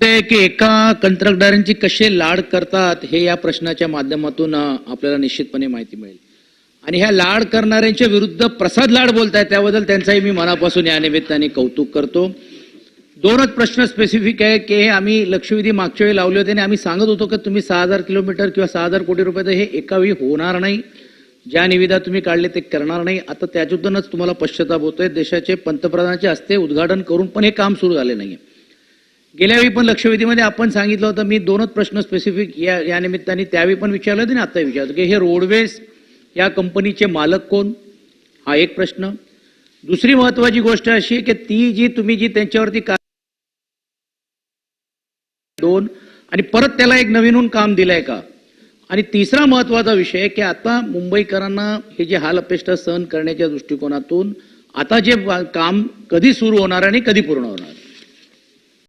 ते की एका कंत्राटदारांची कसे लाड करतात हे या प्रश्नाच्या माध्यमातून आपल्याला निश्चितपणे माहिती मिळेल. आणि ह्या लाड करणाऱ्यांच्या विरुद्ध प्रसाद लाड बोलतायत त्याबद्दल त्यांचाही मी मनापासून या निमित्ताने कौतुक करतो. दोनच प्रश्न स्पेसिफिक आहे की हे आम्ही लक्षवेधी मागच्या वेळी लावले होते आणि आम्ही सांगत होतो की तुम्ही सहा हजार किलोमीटर किंवा सहा हजार कोटी रुपये हे एका वेळी होणार नाही. ज्या निविदा तुम्ही काढले ते करणार नाही. आता त्याच्यातूनच तुम्हाला पश्चाताप होतोय. देशाचे पंतप्रधानाचे हस्ते उद्घाटन करून पण हे काम सुरू झाले नाहीये. गेल्यावेळी पण लक्षवेधीमध्ये आपण सांगितलं होतं मी दोनच प्रश्न स्पेसिफिक या या निमित्ताने त्यावेळी पण विचारले होते आणि आत्ताही विचारतो की हे रोडवेज या कंपनीचे मालक कोण? हा एक प्रश्न. दुसरी महत्वाची गोष्ट अशी की ती जी तुम्ही जी त्यांच्यावरती का दोन. आणि परत त्याला एक नवीनहून काम दिलंय का? आणि तिसरा महत्त्वाचा विषय आहे की आता मुंबईकरांना हे जे हाल अपेष्टा सहन करण्याच्या दृष्टिकोनातून आता जे काम कधी सुरू होणार आणि कधी पूर्ण होणार?